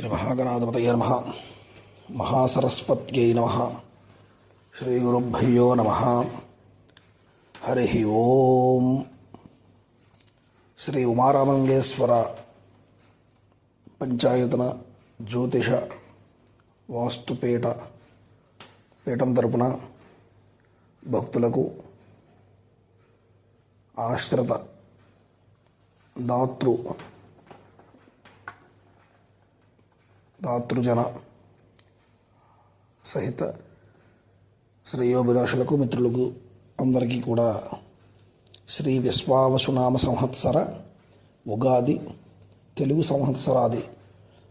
శ్రీ మహాగణాధిపతయ నమ మహాసరస్వత్యై నమ. శ్రీ గురుభ్యో నమ. హరి ఓం. శ్రీ ఉమారామంగేశ్వర పంచాయతన జ్యోతిష వాస్తుపేట పీఠం తరపున భక్తులకు ఆశ్రత దాతృ దాతృజన సహిత శ్రేయోభిలాషులకు మిత్రులకు అందరికీ కూడా శ్రీ విశ్వావసునామ సంవత్సర ఉగాది తెలుగు సంవత్సరాది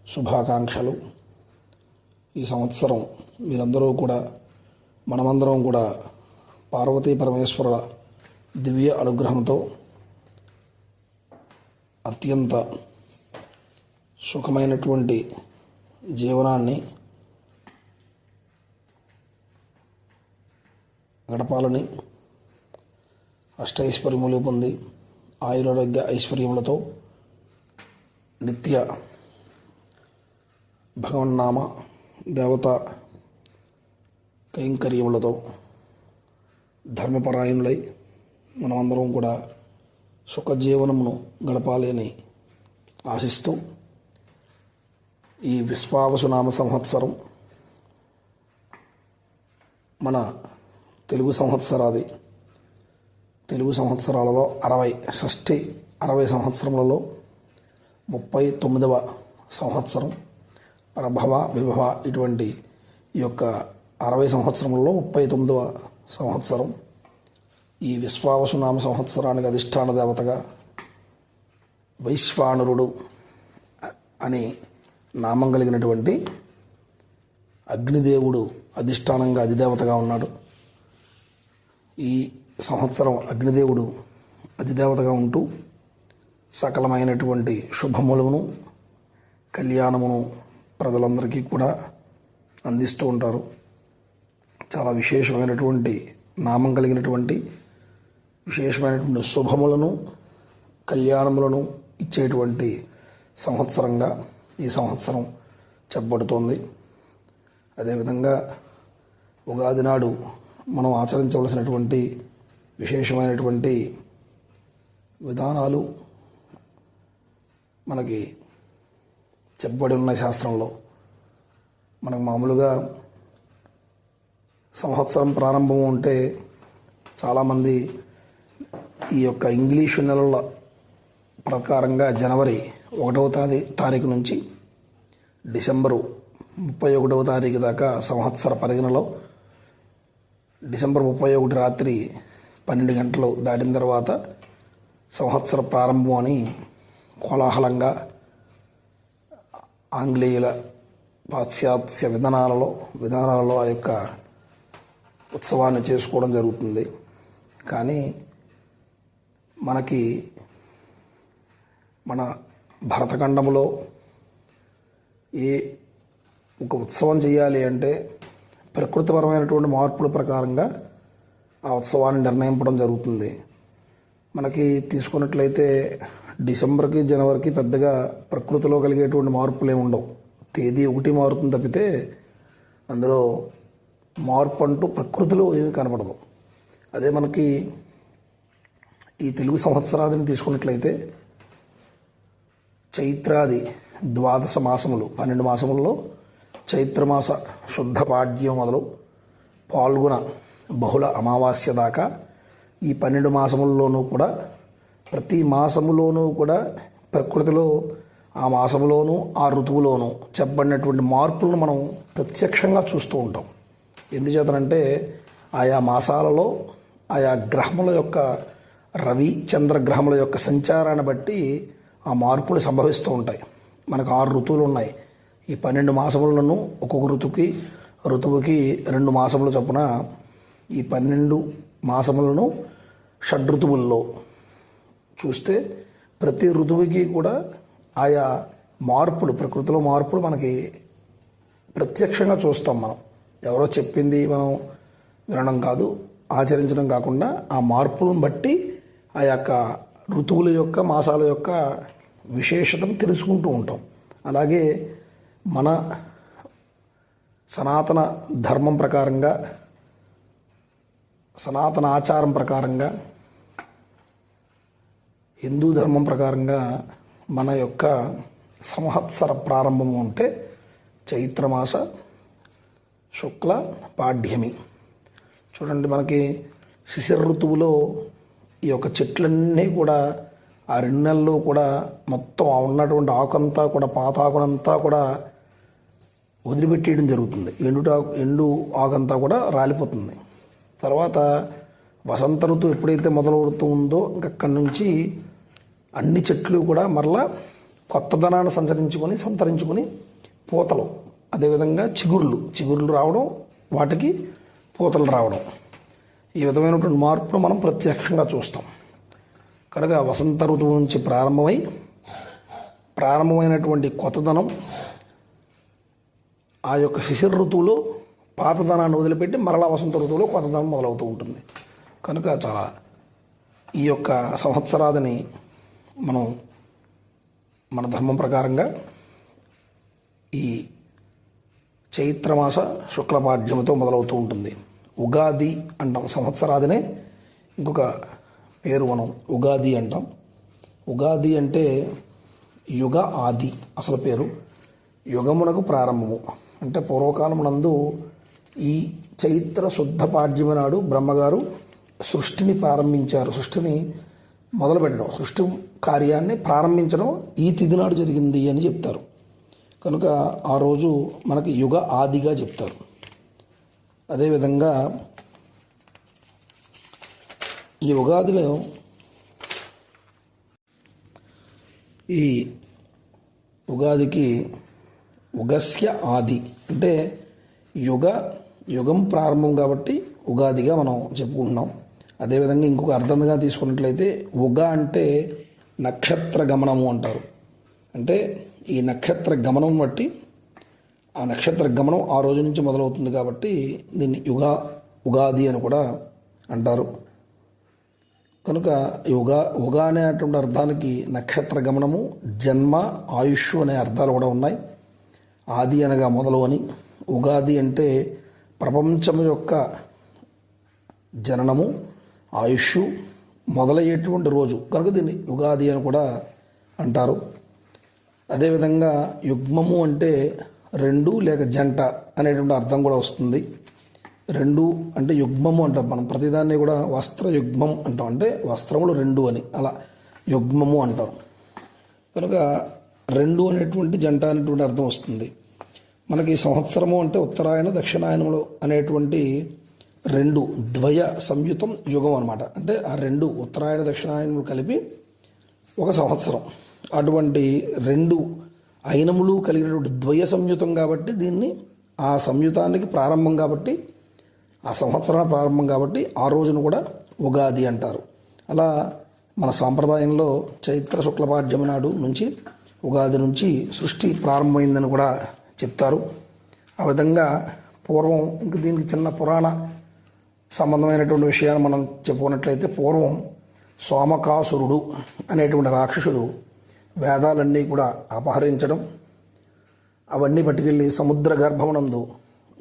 శుభాకాంక్షలు. ఈ సంవత్సరం మీరందరూ కూడా మనమందరం కూడా పార్వతీ పరమేశ్వరుల దివ్య అనుగ్రహంతో అత్యంత సుఖమైనటువంటి జీవనాన్ని గడపాలని అష్టైశ్వర్యములు పొంది ఆయురారోగ్య ఐశ్వర్యములతో నిత్య భగవన్నామ దేవత కైంకర్యములతో ధర్మపరాయణులై మనమందరం కూడా సుఖజీవనమును గడపాలి అని ఆశిస్తూ ఈ విశ్వావసునామ సంవత్సరం మన తెలుగు సంవత్సరాది తెలుగు సంవత్సరాలలో అరవై షష్ఠి అరవై సంవత్సరములలో ముప్పై తొమ్మిదవ సంవత్సరం ప్రభవ విభవ ఇటువంటి ఈ యొక్క అరవై సంవత్సరంలో ముప్పై తొమ్మిదవ సంవత్సరం ఈ విశ్వావసునామ సంవత్సరానికి అధిష్టాన దేవతగా వైశ్వానరుడు అని నామం కలిగినటువంటి అగ్నిదేవుడు అధిష్టానంగా అధిదేవతగా ఉన్నాడు. ఈ సంవత్సరం అగ్నిదేవుడు అధిదేవతగా ఉంటూ సకలమైనటువంటి శుభములను కళ్యాణమును ప్రజలందరికీ కూడా అందిస్తూ ఉంటారు. చాలా విశేషమైనటువంటి నామం కలిగినటువంటి విశేషమైనటువంటి శుభములను కళ్యాణములను ఇచ్చేటువంటి సంవత్సరంగా ఈ సంవత్సరం చెప్పబడుతోంది. అదేవిధంగా ఉగాది నాడు మనం ఆచరించవలసినటువంటి విశేషమైనటువంటి విధానాలు మనకి చెప్పబడి ఉన్న శాస్త్రంలో. మనకు మామూలుగా సంవత్సరం ప్రారంభం ఉంటే చాలామంది ఈ యొక్క ఇంగ్లీషు నెలల ప్రకారంగా జనవరి ఒకటవ తారీ తారీఖు నుంచి డిసెంబరు ముప్పై ఒకటవ తారీఖు దాకా సంవత్సర పరిగణలో డిసెంబర్ ముప్పై ఒకటి రాత్రి పన్నెండు గంటలు దాటిన తర్వాత సంవత్సర ప్రారంభం అని కోలాహలంగా ఆంగ్లేయుల పాశ్చాత్య విధానాలలో విధానాలలో ఆ యొక్క ఉత్సవాన్ని చేసుకోవడం జరుగుతుంది. కానీ మనకి మన భరతఖండంలో ఏ ఒక ఉత్సవం చేయాలి అంటే ప్రకృతిపరమైనటువంటి మార్పుల ప్రకారంగా ఆ ఉత్సవాన్ని నిర్ణయింపడం జరుగుతుంది. మనకి తీసుకున్నట్లయితే డిసెంబర్కి జనవరికి పెద్దగా ప్రకృతిలో కలిగేటువంటి మార్పులు ఏమి ఉండవు. తేదీ ఒకటి మారుతుంది తప్పితే అందులో మార్పు అంటూ ప్రకృతిలో ఏమీ కనపడదు అదే మనకి ఈ తెలుగు సంవత్సరాదిని తీసుకున్నట్లయితే చైత్రాది ద్వాదశ మాసములు పన్నెండు మాసములలో చైత్రమాస శుద్ధ పాడ్యం మొదలు పాల్గొన బహుళ అమావాస్య దాకా ఈ పన్నెండు మాసముల్లోనూ కూడా ప్రతి మాసములోనూ కూడా ప్రకృతిలో ఆ మాసములోనూ ఆ ఋతువులోనూ చెప్పబడినటువంటి మార్పులను మనం ప్రత్యక్షంగా చూస్తూ ఉంటాం. ఎందుచేతనంటే ఆయా మాసాలలో ఆయా గ్రహముల యొక్క రవి చంద్ర గ్రహముల యొక్క సంచారాన్ని బట్టి ఆ మార్పులు సంభవిస్తూ ఉంటాయి. మనకు ఆరు ఋతువులు ఉన్నాయి. ఈ పన్నెండు మాసములను ఒక్కొక్క ఋతువుకి ఋతువుకి రెండు మాసముల చొప్పున ఈ పన్నెండు మాసములను షడ్ఋతువుల్లో చూస్తే ప్రతి ఋతువుకి కూడా ఆయా మార్పులు ప్రకృతిలో మార్పులు మనకి ప్రత్యక్షంగా చూస్తాం మనం. ఎవరో చెప్పింది మనం వినడం కాదు ఆచరించడం కాకుండా ఆ మార్పులను బట్టి ఆ యొక్క ఋతువుల యొక్క మాసాల యొక్క విశేషతను తెలుసుకుంటూ ఉంటాం. అలాగే మన సనాతన ధర్మం ప్రకారంగా సనాతన ఆచారం ప్రకారంగా హిందూ ధర్మం ప్రకారంగా మన యొక్క సంవత్సర ప్రారంభము అంటే చైత్రమాస శుక్ల పాడ్యమి. చూడండి మనకి శిశిర ఋతువులో ఈ యొక్క చెట్లన్నీ కూడా ఆ రెండు నెలల్లో కూడా మొత్తం ఆ ఉన్నటువంటి ఆకంతా కూడా పాత ఆకునంతా కూడా వదిలిపెట్టేయడం జరుగుతుంది. ఎండు ఎండు ఆకంతా కూడా రాలిపోతుంది. తర్వాత వసంత ఋతువు ఎప్పుడైతే మొదలవుతూ ఉందో ఇంకక్కడి నుంచి అన్ని చెట్లు కూడా మరలా కొత్తదనాన్ని సంచరించుకొని సంతరించుకొని పూతలు. అదేవిధంగా చిగుర్లు. చిగుర్లు రావడం వాటికి పూతలు రావడం. ఈ విధమైనటువంటి మార్పును మనం ప్రత్యక్షంగా చూస్తాం. కనుక వసంత ఋతువు నుంచి ప్రారంభమై ప్రారంభమైనటువంటి కొత్తదనం ఆ యొక్క శిశిర ఋతువులో పాతదనాన్ని వదిలిపెట్టి మరలా వసంత ఋతువులో కొత్తదనం మొదలవుతూ ఉంటుంది. కనుక చాలా ఈ యొక్క సంవత్సరాదిని మనం మన ధర్మం ప్రకారంగా ఈ చైత్రమాస శుక్లపాఠ్యముతో మొదలవుతూ ఉంటుంది. ఉగాది అంటాం సంవత్సరాదినే. ఇంకొక పేరు మనం ఉగాది అంటాం. ఉగాది అంటే యుగ ఆది అసలు పేరు. యుగమునకు ప్రారంభము. అంటే పూర్వకాలమునందు ఈ చైత్ర శుద్ధ పాడ్యమ నాడు బ్రహ్మగారు సృష్టిని ప్రారంభించారు. సృష్టిని మొదలుపెట్టడం సృష్టి కార్యాన్ని ప్రారంభించడం ఈ తిథి నాడు జరిగింది అని చెప్తారు. కనుక ఆ రోజు మనకి యుగ ఆదిగా చెప్తారు. అదేవిధంగా ఈ ఉగాదిలో ఈ ఉగాదికి ఉగస్య ఆది అంటే యుగ యుగం ప్రారంభం కాబట్టి ఉగాదిగా మనం చెప్పుకుంటున్నాం. అదేవిధంగా ఇంకొక అర్థంగా తీసుకున్నట్లయితే ఉగ అంటే నక్షత్ర గమనము అంటారు. అంటే ఈ నక్షత్ర గమనం బట్టి ఆ నక్షత్ర గమనం ఆ రోజు నుంచి మొదలవుతుంది కాబట్టి దీన్ని యుగా ఉగాది అని కూడా అంటారు. కనుక యుగా యుగా అనేటువంటి అర్థానికి నక్షత్ర గమనము జన్మ ఆయుష్ అనే అర్థాలు కూడా ఉన్నాయి. ఆది అనగా మొదలు అని. ఉగాది అంటే ప్రపంచం యొక్క జననము ఆయుష్ మొదలయ్యేటువంటి రోజు. కనుక దీన్ని ఉగాది అని కూడా అంటారు. అదేవిధంగా యుగ్మము అంటే రెండు లేక జంట అనేటువంటి అర్థం కూడా వస్తుంది. రెండు అంటే యుగ్మము అంటాం మనం. ప్రతిదాన్ని కూడా వస్త్ర యుగ్మం అంటాం. అంటే వస్త్రములు రెండు అని. అలా యుగ్మము అంటారు కనుక రెండు అనేటువంటి జంట అనేటువంటి అర్థం వస్తుంది. మనకి సంవత్సరము అంటే ఉత్తరాయణ దక్షిణాయనములు అనేటువంటి రెండు ద్వయ సంయుతం యుగం అనమాట అంటే ఆ రెండు ఉత్తరాయణ దక్షిణాయనములు కలిపి ఒక సంవత్సరం. అటువంటి రెండు అయినములు కలిగినటువంటి ద్వయ సంయుతం కాబట్టి దీన్ని ఆ సంయుతానికి ప్రారంభం కాబట్టి ఆ సంవత్సరం ప్రారంభం కాబట్టి ఆ రోజును కూడా ఉగాది అంటారు. అలా మన సాంప్రదాయంలో చైత్ర శుక్లపాడ్యమి నాడు నుంచి ఉగాది నుంచి సృష్టి ప్రారంభమైందని కూడా చెప్తారు. ఆ విధంగా పూర్వం ఇంక దీనికి చిన్న పురాణ సంబంధమైనటువంటి విషయాలు మనం చెప్పుకున్నట్లయితే పూర్వం సోమకాసురుడు అనేటువంటి రాక్షసుడు వేదాలన్నీ కూడా అపహరించడం అవన్నీ పట్టుకెళ్ళి సముద్ర గర్భమునందు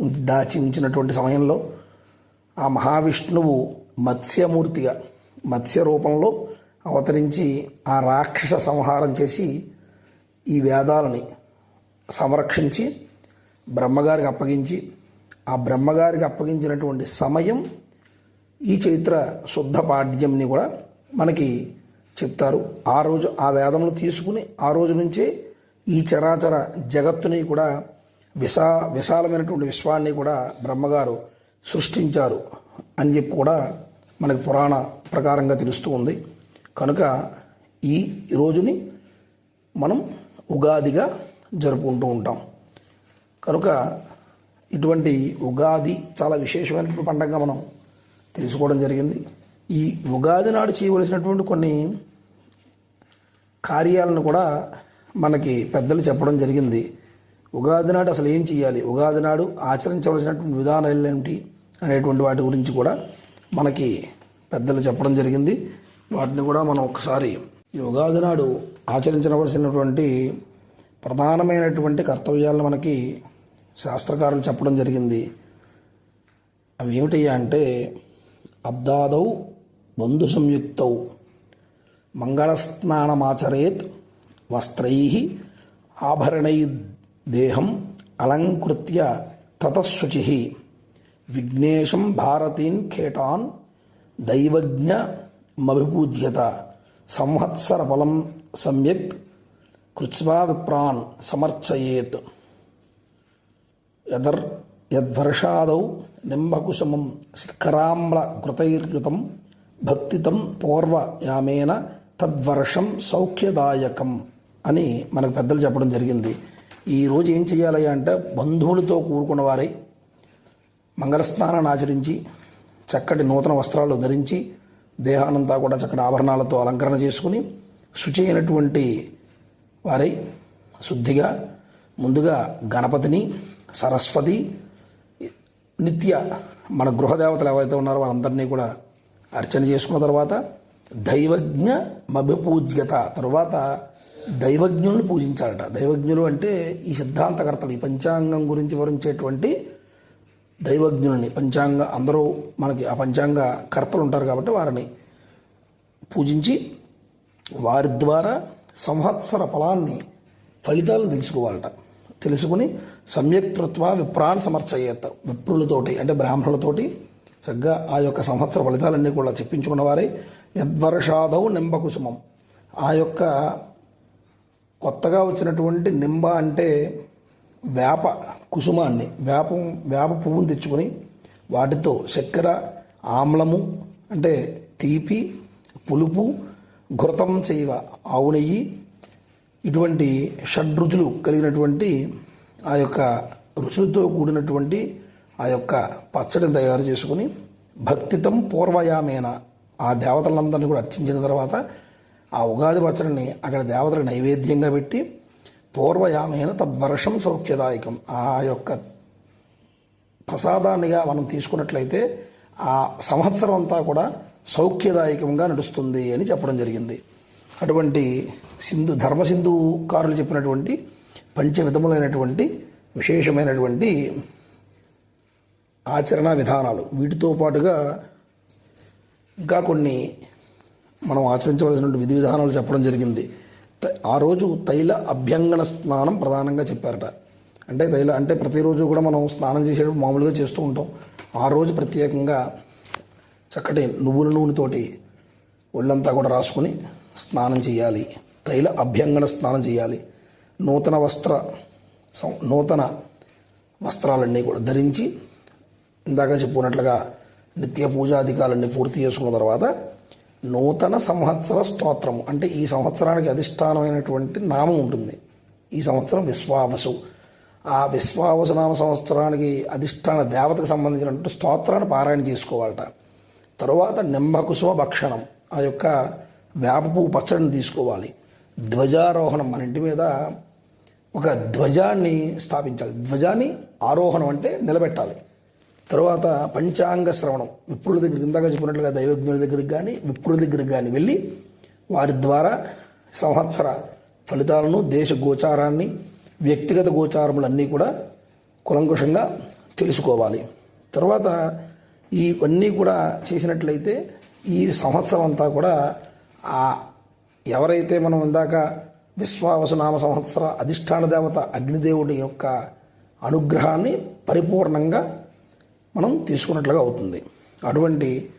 దాచి ఉంచినటువంటి సమయంలో ఆ మహావిష్ణువు మత్స్యమూర్తిగా మత్స్య రూపంలో అవతరించి ఆ రాక్షస సంహారం చేసి ఈ వేదాలని సంరక్షించి బ్రహ్మగారికి అప్పగించి ఆ బ్రహ్మగారికి అప్పగించినటువంటి సమయం ఈ చైత్ర శుద్ధ పాడ్యంని కూడా మనకి చెప్తారు. ఆ రోజు ఆ వేదములు తీసుకుని ఆ రోజు నుంచే ఈ చరాచర జగత్తుని కూడా విశా విశాలమైనటువంటి విశ్వాన్ని కూడా బ్రహ్మగారు సృష్టించారు అని చెప్పి కూడా మనకు పురాణ ప్రకారంగా తెలుస్తూ ఉంది. కనుక ఈ రోజుని మనం ఉగాదిగా జరుపుకుంటూ ఉంటాం. కనుక ఇటువంటి ఉగాది చాలా విశేషమైన పండుగగా మనం తెలుసుకోవడం జరిగింది. ఈ ఉగాది నాడు చేయవలసినటువంటి కొన్ని కార్యాలను కూడా మనకి పెద్దలు చెప్పడం జరిగింది. ఉగాది నాడు అసలు ఏం చేయాలి ఉగాది నాడు ఆచరించవలసినటువంటి విధానాలు ఏమిటి అనేటువంటి వాటి గురించి కూడా మనకి పెద్దలు చెప్పడం జరిగింది. వాటిని కూడా మనం ఒకసారి ఈ ఉగాది నాడు ఆచరించవలసినటువంటి ప్రధానమైనటువంటి కర్తవ్యాలను మనకి శాస్త్రకారులు చెప్పడం జరిగింది. అవి ఏమిటయ్యా అంటే అబ్దాదౌ బంధు సంయుక్తౌ మంగళస్నానమాచరేత్ వస్త్రై ఆభరణై దేహం అలంకృత్య తతశుచి విఘ్నేశం భారతీన్ ఖేటాన్ దైవజ్ఞమభిపూజ్యత సంవత్సర ఫలం సమ్యక్ కృత్వా విప్రాన్ సమర్చయేత్. యదర్ యద్వర్షాదౌ నింబకుశమం శిఖరామ్ల కృతైర్యుతం భక్తితం పూర్వయామేన తద్వర్షం సౌఖ్యదాయకం అని మనకు పెద్దలు చెప్పడం జరిగింది. ఈ రోజు ఏం చేయాలి అంటే బంధువులతో కూడుకున్న వారై మంగళస్నానాన్ని ఆచరించి చక్కటి నూతన వస్త్రాలు ధరించి దేహానంతా కూడా చక్కటి ఆభరణాలతో అలంకరణ చేసుకుని శుచి అయినటువంటి వారై శుద్ధిగా ముందుగా గణపతిని సరస్వతి నిత్య మన గృహదేవతలు ఎవరైతే ఉన్నారో వారందరినీ కూడా అర్చన చేసుకున్న తర్వాత దైవజ్ఞ మభిపూజ్యత తర్వాత దైవజ్ఞుల్ని పూజించాలట. దైవజ్ఞులు అంటే ఈ సిద్ధాంతకర్తలు ఈ పంచాంగం గురించి వివరించేటువంటి దైవజ్ఞులని. పంచాంగ అందరూ మనకి ఆ పంచాంగ కర్తలు ఉంటారు కాబట్టి వారిని పూజించి వారి ద్వారా సంవత్సర ఫలాన్ని ఫలితాలను తెలుసుకోవాలట. తెలుసుకుని సమ్యక్తృత్వ విప్రాన్ సమర్చయ్యేత విప్రులతోటి అంటే బ్రాహ్మణులతోటి చక్కగా ఆ యొక్క సంవత్సర ఫలితాలన్నీ కూడా చెప్పించుకున్న వారే. యద్వర్షాదౌ నింబకుసుమం. ఆ యొక్క కొత్తగా వచ్చినటువంటి నింబ అంటే వేప కుసుమాన్ని. వేప వేప పువ్వును తెచ్చుకొని వాటితో చక్కెర ఆమ్లము అంటే తీపి పులుపు ఘృతం చేయవ ఆవు నెయ్యి ఇటువంటి షడ్రుచులు కలిగినటువంటి ఆ యొక్క రుచులతో కూడినటువంటి ఆ యొక్క పచ్చడిని తయారు చేసుకుని భక్తితం పూర్వయామేన. ఆ దేవతలందరినీ కూడా అర్చించిన తర్వాత ఆ ఉగాది పచ్చడిని అక్కడ దేవతలకు నైవేద్యంగా పెట్టి పూర్వయామైన తద్వర్షం సౌఖ్యదాయకం. ఆ యొక్క ప్రసాదాన్నిగా మనం తీసుకున్నట్లయితే ఆ సంవత్సరం అంతా కూడా సౌఖ్యదాయకంగా నడుస్తుంది అని చెప్పడం జరిగింది. అటువంటి సింధు ధర్మసింధుకారులు చెప్పినటువంటి పంచ విధములైనటువంటి విశేషమైనటువంటి ఆచరణ విధానాలు వీటితో పాటుగా ఇంకా కొన్ని మనం ఆచరించవలసినటువంటి విధి విధానాలు చెప్పడం జరిగింది. ఆ రోజు తైల అభ్యంగన స్నానం ప్రధానంగా చెప్పారట. అంటే తైల అంటే ప్రతిరోజు కూడా మనం స్నానం చేసేటప్పుడు మామూలుగా చేస్తూ ఉంటాం. ఆ రోజు ప్రత్యేకంగా చక్కటి నువ్వుల నూనెతోటి ఒళ్ళంతా కూడా రాసుకొని స్నానం చేయాలి. తైల అభ్యంగన స్నానం చేయాలి. నూతన వస్త్ర నూతన వస్త్రాలన్నీ కూడా ధరించి ఇందాక చెప్పుకున్నట్లుగా నిత్య పూజాధికాలన్నీ పూర్తి చేసుకున్న తర్వాత నూతన సంవత్సర స్తోత్రము. అంటే ఈ సంవత్సరానికి అధిష్టానమైనటువంటి నామం ఉంటుంది. ఈ సంవత్సరం విశ్వావసు. ఆ విశ్వావసు నామ సంవత్సరానికి అధిష్టాన దేవతకు సంబంధించినటువంటి స్తోత్రాన్ని పారాయణ చేసుకోవాలట. తరువాత నింబకుసుమ భక్షణం. ఆ యొక్క వేప పువ్వు పచ్చడిని తీసుకోవాలి. ధ్వజారోహణం మన ఇంటి మీద ఒక ధ్వజాన్ని స్థాపించాలి. ధ్వజాన్ని ఆరోహణం అంటే నిలబెట్టాలి. తరువాత పంచాంగ శ్రవణం. విప్రుల దగ్గర ఇందాక చెప్పినట్లుగా దైవజ్ఞుల దగ్గరికి కానీ విప్రుల దగ్గరికి కానీ వెళ్ళి వారి ద్వారా సంవత్సర ఫలితాలను దేశ గోచారాన్ని వ్యక్తిగత గోచారములన్నీ కూడా కులంకుషంగా తెలుసుకోవాలి. తర్వాత ఇవన్నీ కూడా చేసినట్లయితే ఈ సంవత్సరం అంతా కూడా ఆ ఎవరైతే మనం ఇందాక విశ్వావసునామ సంవత్సర అధిష్టాన దేవత అగ్నిదేవుడి యొక్క అనుగ్రహాన్ని పరిపూర్ణంగా మనం తీసుకున్నట్లుగా అవుతుంది. అటువంటి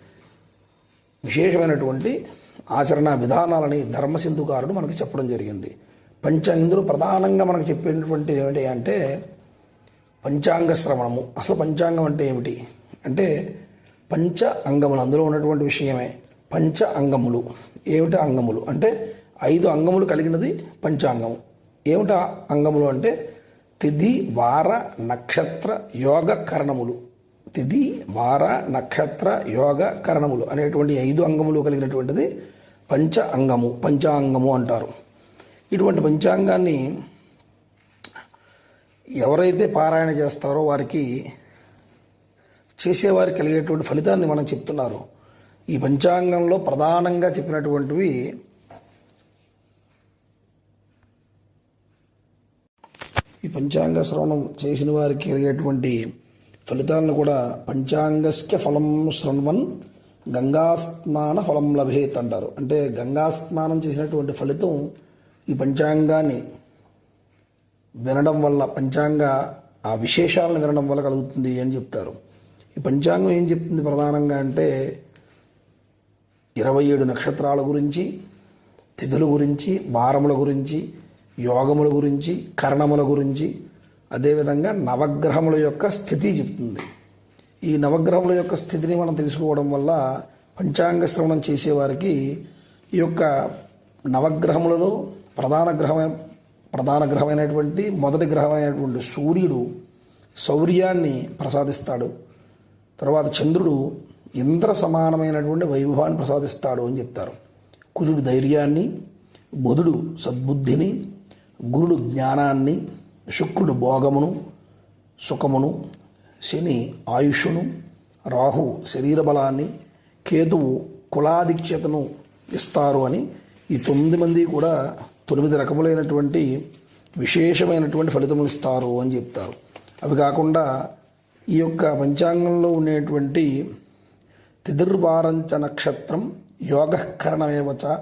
విశేషమైనటువంటి ఆచరణ విధానాలని ధర్మసింధుకారుడు మనకు చెప్పడం జరిగింది. పంచ ఇందులో ప్రధానంగా మనకు చెప్పినటువంటి ఏమిటి అంటే పంచాంగ శ్రవణము. అసలు పంచాంగం అంటే ఏమిటి? అంటే పంచ అంగములు. అందులో ఉన్నటువంటి విషయమే. పంచ అంగములు. ఏమిటి అంగములు? అంటే ఐదు అంగములు కలిగినది పంచాంగం. ఏమిట అంగములు అంటే తిథి వార నక్షత్ర యోగ కరణములు. తిథి వార నక్షత్ర యోగ కరణములు అనేటువంటి ఐదు అంగములు కలిగినటువంటిది పంచ అంగము పంచాంగము అంటారు. ఇటువంటి పంచాంగాన్ని ఎవరైతే పారాయణ చేస్తారో వారికి చేసేవారికి కలిగేటువంటి ఫలితాన్ని మనం చెప్తున్నారు. ఈ పంచాంగంలో ప్రధానంగా చెప్పినటువంటివి ఈ పంచాంగ శ్రవణం చేసిన వారికి కలిగేటువంటి ఫలితాలను కూడా పంచాంగస్య ఫలం శృణ్వన్ గంగాస్నాన ఫలం లభేత్ అంటారు. అంటే గంగా స్నానం చేసినటువంటి ఫలితం ఈ పంచాంగాన్ని వినడం వల్ల పంచాంగ ఆ విశేషాలను వినడం వల్ల కలుగుతుంది అని చెప్తారు. ఈ పంచాంగం ఏం చెప్తుంది ప్రధానంగా అంటే ఇరవై ఏడు నక్షత్రాల గురించి తిథుల గురించి వారముల గురించి యోగముల గురించి కరణముల గురించి అదేవిధంగా నవగ్రహముల యొక్క స్థితి చెప్తుంది. ఈ నవగ్రహముల యొక్క స్థితిని మనం తెలుసుకోవడం వల్ల పంచాంగ శ్రవణం చేసేవారికి ఈ యొక్క నవగ్రహములలో ప్రధాన గ్రహం ప్రధాన గ్రహమైనటువంటి మొదటి గ్రహమైనటువంటి సూర్యుడు శౌర్యాన్ని ప్రసాదిస్తాడు. తర్వాత చంద్రుడు ఇంద్ర సమానమైనటువంటి వైభవాన్ని ప్రసాదిస్తాడు అని చెప్తారు. కుజుడు ధైర్యాన్ని బుధుడు సద్బుద్ధిని గురుడు జ్ఞానాన్ని శుక్రుడు భోగమును సుఖమును శని ఆయుషును రాహు శరీర బలాన్ని కేతువు కులాధిక్యతను ఇస్తారు అని ఈ తొమ్మిది మంది కూడా తొమ్మిది రకములైనటువంటి విశేషమైనటువంటి ఫలితములు ఇస్తారు అని చెప్తారు. అవి కాకుండా ఈ యొక్క పంచాంగంలో ఉండేటువంటి తిదుర్వారంచ నక్షత్రం యోగకరణమేవచ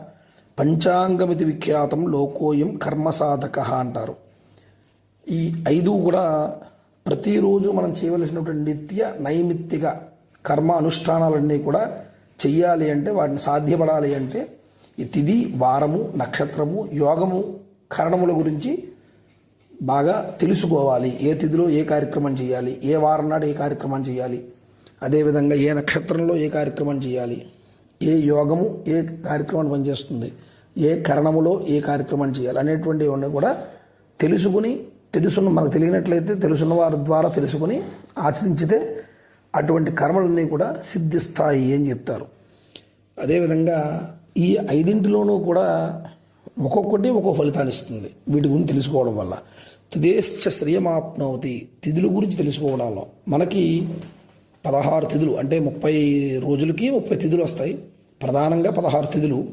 పంచాంగమితి విఖ్యాతం లోకోయం కర్మసాధక అంటారు. ఈ ఐదు కూడా ప్రతిరోజు మనం చేయవలసినటువంటి నిత్య నైమిత్తిక కర్మ అనుష్ఠానాలన్నీ కూడా చెయ్యాలి అంటే వాటిని సాధ్యపడాలి అంటే ఈ తిథి వారము నక్షత్రము యోగము కరణముల గురించి బాగా తెలుసుకోవాలి. ఏ తిథిలో ఏ కార్యక్రమం చేయాలి ఏ వారం నాడు ఏ కార్యక్రమం చేయాలి అదేవిధంగా ఏ నక్షత్రంలో ఏ కార్యక్రమం చేయాలి ఏ యోగము ఏ కార్యక్రమం పనిచేస్తుంది? ఏ కరణములో ఏ కార్యక్రమం చేయాలి అనేటువంటివన్నీ కూడా తెలుసుకుని తెలుసున్న మనకు తెలియనట్లయితే తెలుసున్న వారి ద్వారా తెలుసుకుని ఆచరించితే అటువంటి కర్మలన్నీ కూడా సిద్ధిస్తాయి అని చెప్తారు. అదేవిధంగా ఈ ఐదింటిలోనూ కూడా ఒక్కొక్కటి ఒక్కో ఫలితాన్ని ఇస్తుంది వీటి గురించి తెలుసుకోవడం వల్ల. తిదేశ్చ శ్రియమాప్నవతి తిథుల గురించి తెలుసుకోవడంలో మనకి పదహారు తిథులు అంటే ముప్పై రోజులకి ముప్పై తిథులు వస్తాయి. ప్రధానంగా పదహారు తిథులు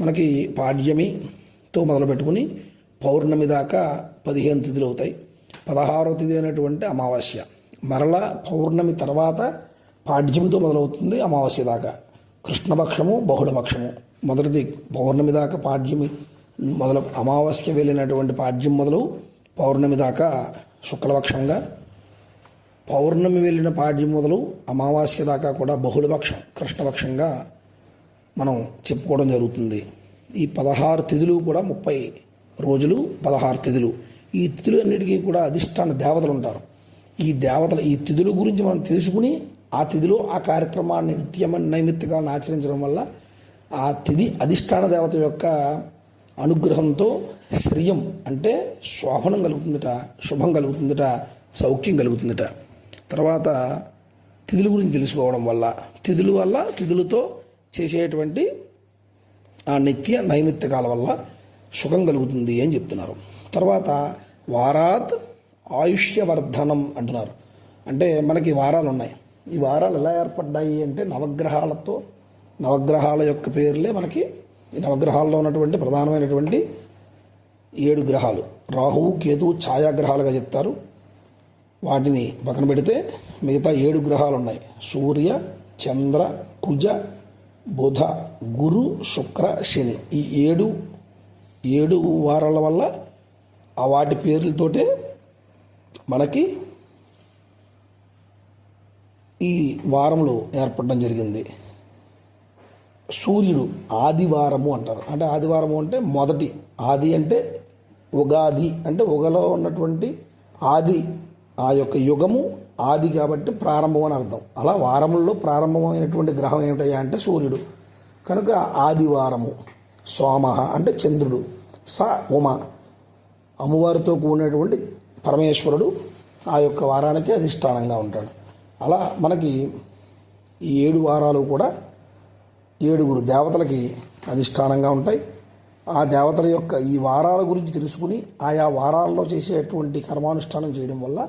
మనకి పాడ్యమితో మొదలుపెట్టుకుని పౌర్ణమి దాకా పదిహేను తిథులు అవుతాయి. పదహారవ తిథి అయినటువంటి అమావాస్య. మరలా పౌర్ణమి తర్వాత పాడ్యమితో మొదలవుతుంది అమావాస్య దాకా. కృష్ణపక్షము బహుళపక్షము. మొదటిది పౌర్ణమి దాకా పాడ్యమి మొదలు అమావాస్య వెళ్ళినటువంటి పాడ్యం మొదలు పౌర్ణమి దాకా శుక్లపక్షంగా. పౌర్ణమి వెళ్ళిన పాడ్యం మొదలు అమావాస్య దాకా కూడా బహుళపక్షం కృష్ణపక్షంగా మనం చెప్పుకోవడం జరుగుతుంది. ఈ పదహారు తిథులు కూడా ముప్పై రోజులు పదహారు తిథులు. ఈ తిథులు అన్నిటికీ కూడా అధిష్టాన దేవతలు ఉంటారు. ఈ దేవతల ఈ తిథుల గురించి మనం తెలుసుకుని ఆ తిథిలో ఆ కార్యక్రమాన్ని నిత్యమని నైమిత్తికాలను ఆచరించడం వల్ల ఆ తిథి అధిష్టాన దేవత యొక్క అనుగ్రహంతో శ్రియం అంటే శోభనం కలుగుతుందట శుభం కలుగుతుందట సౌఖ్యం కలుగుతుందట. తర్వాత తిథుల గురించి తెలుసుకోవడం వల్ల తిథుల వల్ల తిథులతో చేసేటువంటి ఆ నిత్య నైమిత్తికాల వల్ల సుఖం కలుగుతుంది అని చెప్తున్నారు. తర్వాత వారాత్ ఆయుష్యవర్ధనం అంటున్నారు. అంటే మనకి వారాలు ఉన్నాయి. ఈ వారాలు ఎలా ఏర్పడ్డాయి అంటే నవగ్రహాలతో నవగ్రహాల యొక్క పేర్లే మనకి ఈ నవగ్రహాల్లో ఉన్నటువంటి ప్రధానమైనటువంటి ఏడు గ్రహాలు. రాహువు కేతువు ఛాయాగ్రహాలుగా చెప్తారు. వాటిని పక్కన పెడితే మిగతా ఏడు గ్రహాలు ఉన్నాయి. సూర్య చంద్ర కుజ బుధ గురు శుక్ర శని. ఈ ఏడు ఏడు వారాల వల్ల ఆ వాటి పేర్లతోటే మనకి ఈ వారములు ఏర్పడడం జరిగింది. సూర్యుడు ఆదివారము అంటారు. అంటే ఆదివారము అంటే మొదటి. ఆది అంటే ఉగాది. అంటే ఉగలో ఉన్నటువంటి ఆది ఆ యొక్క యుగము ఆది కాబట్టి ప్రారంభం అని అర్థం. అలా వారముల్లో ప్రారంభమైనటువంటి గ్రహం ఏమిటయ్యా అంటే సూర్యుడు. కనుక ఆదివారము. సోమ అంటే చంద్రుడు స ఉమ. అమ్మవారితో కూడినటువంటి పరమేశ్వరుడు ఆ యొక్క వారానికి అధిష్టానంగా ఉంటాడు. అలా మనకి ఈ ఏడు వారాలు కూడా ఏడుగురు దేవతలకి అధిష్టానంగా ఉంటాయి. ఆ దేవతల యొక్క ఈ వారాల గురించి తెలుసుకుని ఆయా వారాల్లో చేసేటువంటి కర్మానుష్ఠానం చేయడం వల్ల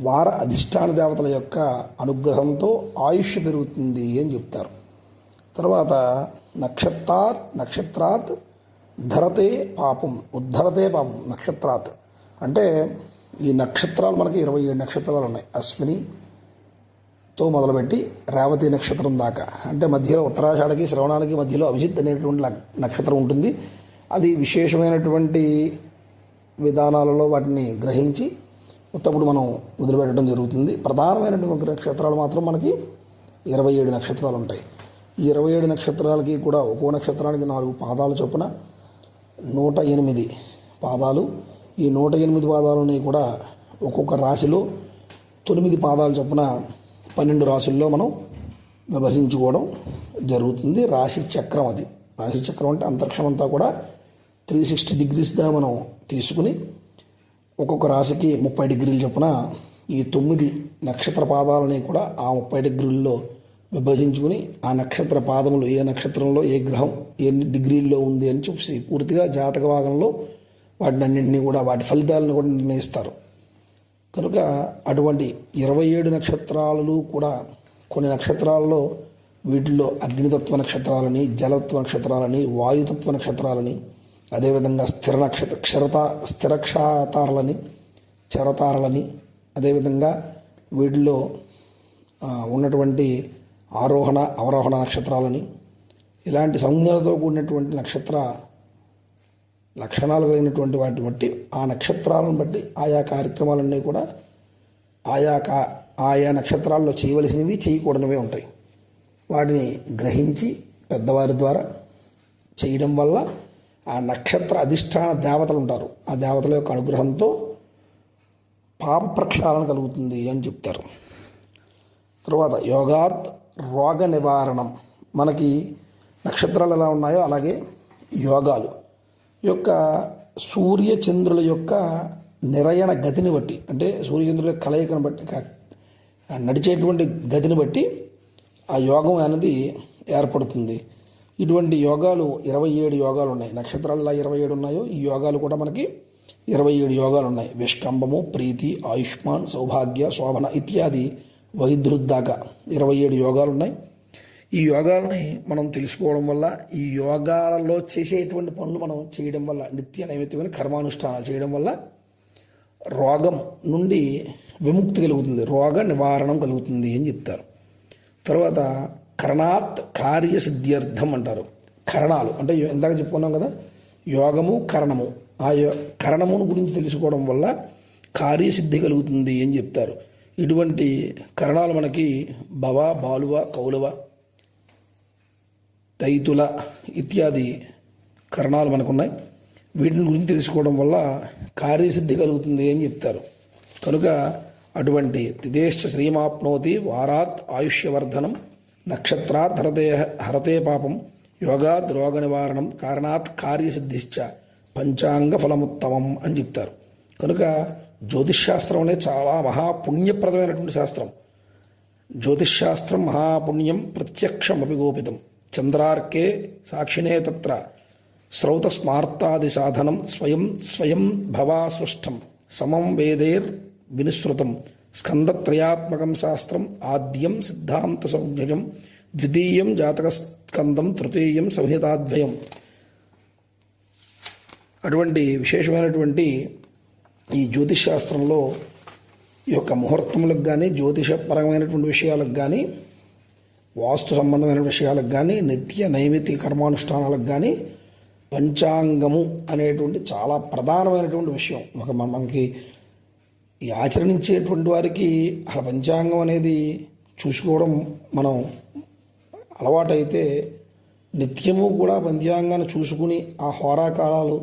వార అధిష్టాన దేవతల యొక్క అనుగ్రహంతో ఆయుష్ పెరుగుతుంది అని చెప్తారు. తర్వాత నక్షత్రాత్ నక్షత్రాత్ ధరతే పాపం ఉద్ధరతే పాపం నక్షత్రాత్. అంటే ఈ నక్షత్రాలు మనకి ఇరవై ఏడు నక్షత్రాలు ఉన్నాయి. అశ్విని తో మొదలుపెట్టి రేవతి నక్షత్రం దాకా. అంటే మధ్యలో ఉత్తరాషాఢకి శ్రవణానికి మధ్యలో అభిజిత్ అనేటువంటి నక్షత్రం ఉంటుంది. అది విశేషమైనటువంటి విధానాలలో వాటిని గ్రహించి ఉత్తప్పుడు మనం వదిలిపెట్టడం జరుగుతుంది. ప్రధానమైనటువంటి నక్షత్రాలు మాత్రం మనకి ఇరవై ఏడు నక్షత్రాలు ఉంటాయి. ఈ ఇరవై ఏడు నక్షత్రాలకి కూడా ఒక్కో నక్షత్రానికి నాలుగు పాదాలు చొప్పున నూట ఎనిమిది పాదాలు. ఈ నూట ఎనిమిది పాదాలని కూడా ఒక్కొక్క రాశిలో తొమ్మిది పాదాలు చొప్పున పన్నెండు రాశుల్లో మనం విభజించుకోవడం జరుగుతుంది. రాశి చక్రం అది. రాశి చక్రం అంటే అంతరిక్షం అంతా కూడా త్రీ సిక్స్టీ డిగ్రీస్గా మనం తీసుకుని ఒక్కొక్క రాశికి ముప్పై డిగ్రీలు చొప్పున ఈ తొమ్మిది నక్షత్ర పాదాలని కూడా ఆ ముప్పై డిగ్రీల్లో విభజించుకుని ఆ నక్షత్ర పాదములు ఏ నక్షత్రంలో ఏ గ్రహం ఎన్ని డిగ్రీల్లో ఉంది అని చూసి పూర్తిగా జాతక భాగంలో వాటిని అన్నింటినీ కూడా వాటి ఫలితాలను కూడా నిర్ణయిస్తారు. కనుక అటువంటి ఇరవై ఏడు నక్షత్రాలు కూడా కొన్ని నక్షత్రాలలో వీటిలో అగ్నితత్వ నక్షత్రాలని జలతత్వ నక్షత్రాలని వాయుతత్వ నక్షత్రాలని అదేవిధంగా స్థిర నక్షత్ర క్షరత స్థిరక్షతారలని చరతారలని అదేవిధంగా వీటిలో ఉన్నటువంటి ఆరోహణ అవరోహణ నక్షత్రాలని. ఇలాంటి సంజ్ఞలతో కూడినటువంటి నక్షత్ర లక్షణాలు కలిగినటువంటి వాటిని బట్టి ఆ నక్షత్రాలను బట్టి ఆయా కార్యక్రమాలన్నీ కూడా ఆయా కా ఆయా నక్షత్రాల్లో చేయవలసినవి చేయకూడనివి ఉంటాయి. వాటిని గ్రహించి పెద్దవారి ద్వారా చేయడం వల్ల ఆ నక్షత్ర అధిష్టాన దేవతలు ఉంటారు. ఆ దేవతల యొక్క అనుగ్రహంతో పాప ప్రక్షాళన కలుగుతుంది అని చెప్తారు. తర్వాత యోగాత్ రోగ నివారణం మనకి నక్షత్రాలు ఎలా ఉన్నాయో అలాగే యోగాలు. ఈ యొక్క సూర్యచంద్రుల యొక్క నిరయణ గతిని బట్టి అంటే సూర్యచంద్రుల కలయికను బట్టి నడిచేటువంటి గతిని బట్టి ఆ యోగం అనేది ఏర్పడుతుంది. ఇటువంటి యోగాలు ఇరవై ఏడు యోగాలు ఉన్నాయి. నక్షత్రాలు ఇరవై ఏడు ఉన్నాయో ఈ యోగాలు కూడా మనకి ఇరవై ఏడు యోగాలు ఉన్నాయి. విష్కంభము ప్రీతి ఆయుష్మాన్ సౌభాగ్య శోభన ఇత్యాది వైద్యుద్దాకా ఇరవై ఏడు యోగాలు ఉన్నాయి ఈ యోగాలని మనం తెలుసుకోవడం వల్ల ఈ యోగాలలో చేసేటువంటి పనులు మనం చేయడం వల్ల నిత్య నైమిత్యమైన కర్మానుష్ఠానాలు చేయడం వల్ల రోగం నుండి విముక్తి కలుగుతుంది. రోగ నివారణం కలుగుతుంది అని చెప్తారు. తర్వాత కరణాత్ కార్యసిద్ధ్యర్థం అంటారు. కరణాలు అంటే ఇందాక చెప్పుకున్నాం కదా యోగము కరణము. ఆ యో కరణమును గురించి తెలుసుకోవడం వల్ల కార్యసిద్ధి కలుగుతుంది అని చెప్తారు. ఇటువంటి కరణాలు మనకి భవ బాలువ కౌలవ తైతుల ఇత్యాది కరణాలు మనకున్నాయి. వీటిని గురించి తెలుసుకోవడం వల్ల కార్యసిద్ధి కలుగుతుంది అని చెప్తారు. కనుక అటువంటి తిదేశ్చ శ్రీమాప్నోతి వారాత్ ఆయుష్యవర్ధనం నక్షత్రాత్ హరతే హరతే పాపం యోగాత్ రోగ నివారణం కారణాత్ కార్యసిద్ధిశ్చ పంచాంగ ఫలముత్తమం అని చెప్తారు. కనుక జ్యోతిష్శాస్త్రం అనేది చాలా మహాపుణ్యప్రదమైనటువంటి శాస్త్రం. జ్యోతిష్శాస్త్రం మహాపుణ్యం ప్రత్యక్షమపి గోపితం. చంద్రార్కే సాక్షినే తత్ర. శ్రౌత స్మార్తాది సాధనం స్వయం స్వయం భవాసృష్టం. సమం వేదేర్ వినిశ్రుతం స్కందత్రయాత్మకం శాస్త్రం ఆద్యం సిద్ధాంత సౌజ్ఞం ద్వితీయం జాతక స్కందం తృతీయం సంహితాద్వయం. అటువంటి విశేషమైనటువంటి ఈ జ్యోతిష్ శాస్త్రంలో ఈ యొక్క ముహూర్తములకు కానీ జ్యోతిషపరమైనటువంటి విషయాలకు కానీ వాస్తు సంబంధమైన విషయాలకు కానీ నిత్య నైమిత్తిక కర్మానుష్ఠానాలకు కానీ పంచాంగము అనేటువంటి చాలా ప్రధానమైనటువంటి విషయం. ఒక మనకి ఈ ఆచరించేటువంటి వారికి ఆ పంచాంగం అనేది చూసుకోవడం మనం అలవాటైతే నిత్యము కూడా పంచాంగాన్ని చూసుకుని ఆ హోరాకాలాలు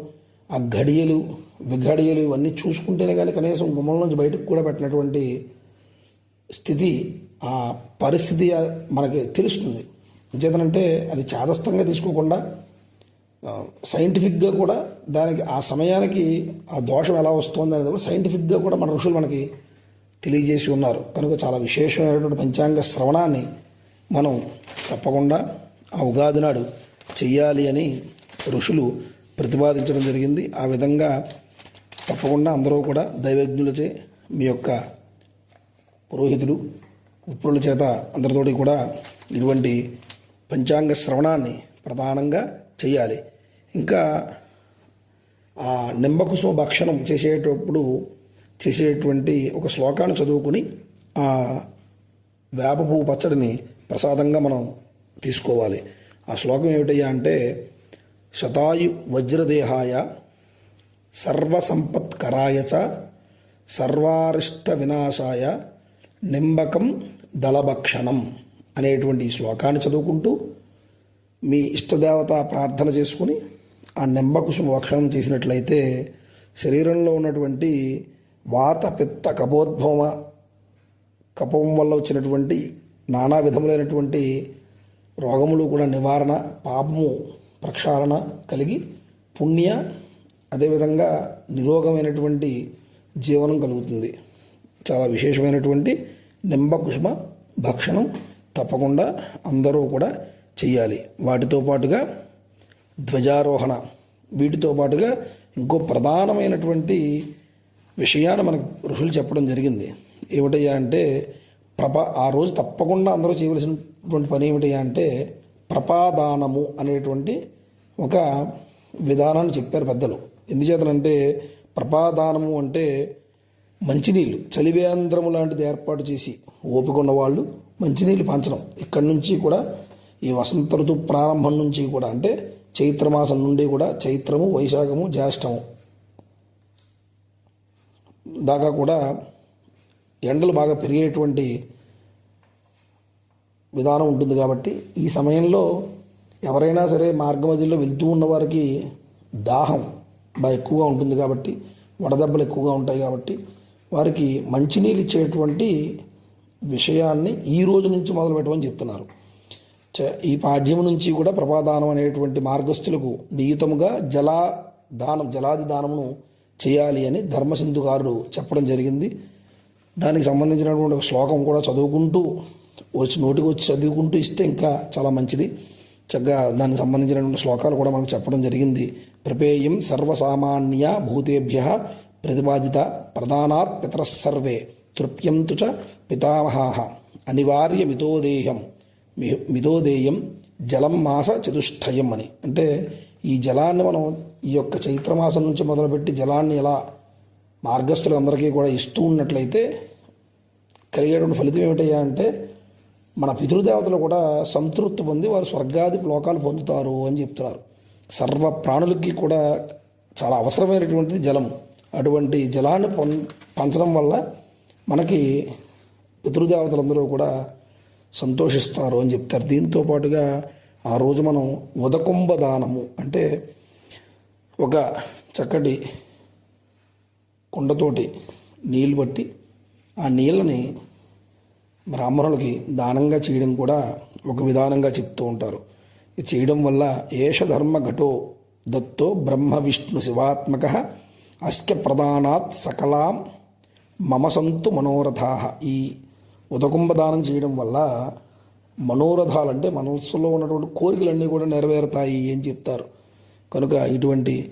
ఆ ఘడియలు విఘడియలు ఇవన్నీ చూసుకుంటేనే కానీ కనీసం గుమ్మల నుంచి బయటకు కూడా పెట్టినటువంటి స్థితి ఆ పరిస్థితి మనకి తెలుస్తుంది. చేతనంటే అది చాదస్తంగా తీసుకోకుండా సైంటిఫిక్గా కూడా దానికి ఆ సమయానికి ఆ దోషం ఎలా వస్తుంది అనేది కూడా సైంటిఫిక్గా కూడా మన ఋషులు మనకి తెలియజేసి ఉన్నారు. కనుక చాలా విశేషమైనటువంటి పంచాంగ శ్రవణాన్ని మనం తప్పకుండా ఆ ఉగాది నాడు చెయ్యాలి అని ఋషులు ప్రతిపాదించడం జరిగింది. ఆ విధంగా తప్పకుండా అందరూ కూడా దైవజ్ఞులచే మీ యొక్క పురోహితులు విప్రుల చేత అందరితోటి కూడా ఇటువంటి పంచాంగ శ్రవణాన్ని ప్రధానంగా చేయాలి. ఇంకా ఆ నింబకుసుమ భక్షణం చేసేటప్పుడు చేసేటువంటి ఒక శ్లోకాన్ని చదువుకుని ఆ వేప పువ్వు పచ్చడిని ప్రసాదంగా మనం తీసుకోవాలి. ఆ శ్లోకం ఏమిటయ్యా అంటే శతాయు వజ్రదేహాయ సర్వసంపత్కరాయ చ సర్వారిష్ట వినాశాయ నింబకం దళభక్షణం అనేటువంటి ఈ శ్లోకాన్ని చదువుకుంటూ మీ ఇష్టదేవత ప్రార్థన చేసుకుని ఆ నింబకుశం భక్షణం చేసినట్లయితే శరీరంలో ఉన్నటువంటి వాత పిత్త కపోద్భవ కపం వల్ల వచ్చినటువంటి నానా విధములైనటువంటి రోగములు కూడా నివారణ పాపము ప్రక్షాళన కలిగి పుణ్య అదేవిధంగా నిరోగమైనటువంటి జీవనం కలుగుతుంది. చాలా విశేషమైనటువంటి నింబకుష్మ భక్షణం తప్పకుండా అందరూ కూడా చేయాలి వాటితో పాటుగా ధ్వజారోహణ వీటితో పాటుగా ఇంకో ప్రధానమైనటువంటి విషయాన్ని మనకు ఋషులు చెప్పడం జరిగింది. ఏమిటయ్యా అంటే ప్రప ఆ రోజు తప్పకుండా అందరూ చేయవలసినటువంటి పని ఏమిటయ్యా అంటే ప్రపాదానము అనేటువంటి ఒక విధానాన్ని చెప్పారు పెద్దలు. ఎందుచేతనంటే ప్రపాదానము అంటే మంచినీళ్ళు చలివేంద్రము లాంటిది ఏర్పాటు చేసి ఓపిక ఉన్నవాళ్ళు మంచినీళ్ళు పంచడం. ఇక్కడి నుంచి కూడా ఈ వసంత ఋతు ప్రారంభం నుంచి కూడా అంటే చైత్రమాసం నుండి కూడా చైత్రము వైశాఖము జ్యేష్టము దాకా కూడా ఎండలు బాగా పెరిగేటువంటి విధానం ఉంటుంది కాబట్టి ఈ సమయంలో ఎవరైనా సరే మార్గ మధ్యలో వెళ్తూ ఉన్నవారికి దాహం బాగా ఎక్కువగా ఉంటుంది కాబట్టి వడదెబ్బలు ఎక్కువగా ఉంటాయి కాబట్టి వారికి మంచినీళ్ళు ఇచ్చేటువంటి విషయాన్ని ఈ రోజు నుంచి మొదలు పెట్టమని చెప్తున్నారు. చ- ఈ పాడ్యం నుంచి కూడా ప్రపాదానం అనేటువంటి మార్గస్థులకు నియుతముగా జలా దానం జలాది దానమును చేయాలి అని ధర్మసింధుకారుడు చెప్పడం జరిగింది. దానికి సంబంధించినటువంటి ఒక శ్లోకం కూడా చదువుకుంటూ వచ్చి నోటికి వచ్చి చదువుకుంటూ ఇస్తే ఇంకా చాలా మంచిది. చక్కగా దానికి సంబంధించినటువంటి శ్లోకాలు కూడా మనకు చెప్పడం జరిగింది. ప్రపేయం సర్వసామాన్య భూతేభ్య ప్రతిపాదిత ప్రధానాత్ పితరసర్వే తృప్యంతు చ పితామహాహ అనివార్య మితోదేహం మితోదేయం జలం మాస చతుష్టయం అని. అంటే ఈ జలాన్ని మనం ఈ యొక్క చైత్రమాసం నుంచి మొదలుపెట్టి జలాన్ని ఎలా మార్గస్థులందరికీ కూడా ఇస్తూ ఉన్నట్లయితే కలిగేటువంటి ఫలితం ఏమిటయ్యా అంటే మన పితృదేవతలు కూడా సంతృప్తి పొంది వారు స్వర్గాది లోకాలు పొందుతారు అని చెప్తున్నారు. సర్వ ప్రాణులకి కూడా చాలా అవసరమైనటువంటిది జలం అటువంటి జలాన్ని పొం పంచడం వల్ల మనకి పితృదేవతలందరూ కూడా సంతోషిస్తారు అని చెప్తారు. దీంతో పాటుగా ఆ రోజు మనం ఉదకుంభ దానము అంటే ఒక చక్కటి కుండతోటి నీళ్ళు పట్టి ఆ నీళ్ళని బ్రాహ్మణులకి దానంగా చేయడం కూడా ఒక విధానంగా చెప్తూ ఉంటారు. ఇది చేయడం వల్ల ఏషధర్మ ఘటో దత్తో బ్రహ్మ విష్ణు శివాత్మక అస్క్య ప్రధానాత్ సకలాం మమ సంతు మనోరథా. ఈ ఉదకుంభ దానం చేయడం వల్ల మనోరథాలంటే మనస్సులో ఉన్నటువంటి కోరికలన్నీ కూడా నెరవేరుతాయి అని చెప్తారు. కనుక ఇటువంటి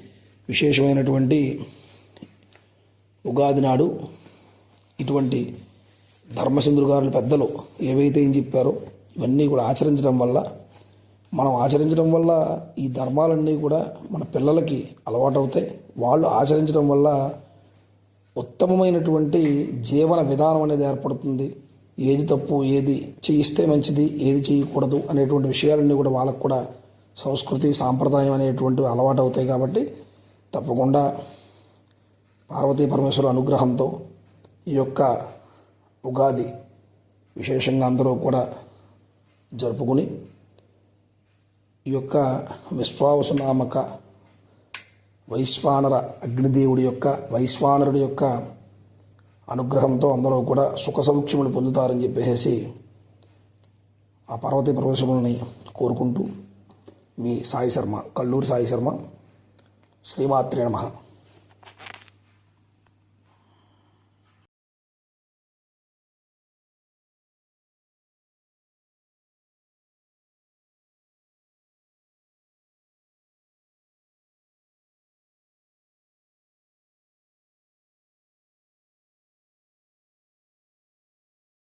విశేషమైనటువంటి ఉగాది నాడు ఇటువంటి ధర్మచంద్రు గారు పెద్దలు ఏవైతే ఏం చెప్పారో ఇవన్నీ కూడా ఆచరించడం వల్ల మనం ఆచరించడం వల్ల ఈ ధర్మాలన్నీ కూడా మన పిల్లలకి అలవాటు అవుతాయి వాళ్ళు ఆచరించడం వల్ల ఉత్తమమైనటువంటి జీవన విధానం అనేది ఏర్పడుతుంది. ఏది తప్పు ఏది చేయిస్తే మంచిది ఏది చేయకూడదు అనేటువంటి విషయాలన్నీ కూడా వాళ్ళకు కూడా సంస్కృతి సాంప్రదాయం అనేటువంటివి అలవాటు అవుతాయి కాబట్టి తప్పకుండా పార్వతీ పరమేశ్వర అనుగ్రహంతో ఈ యొక్క ఉగాది విశేషంగా అందరూ కూడా జరుపుకుని ఈ యొక్క విశ్వావసునామక వైశ్వానర అగ్నిదేవుడి యొక్క వైశ్వానరుడి యొక్క అనుగ్రహంతో అందరూ కూడా సుఖ సౌఖ్యములు పొందుతారని చెప్పేసి ఆ పార్వతీ ప్రవేశములని కోరుకుంటూ మీ సాయి శర్మ కల్లూరి సాయి శర్మ శ్రీమాత్రే నమః.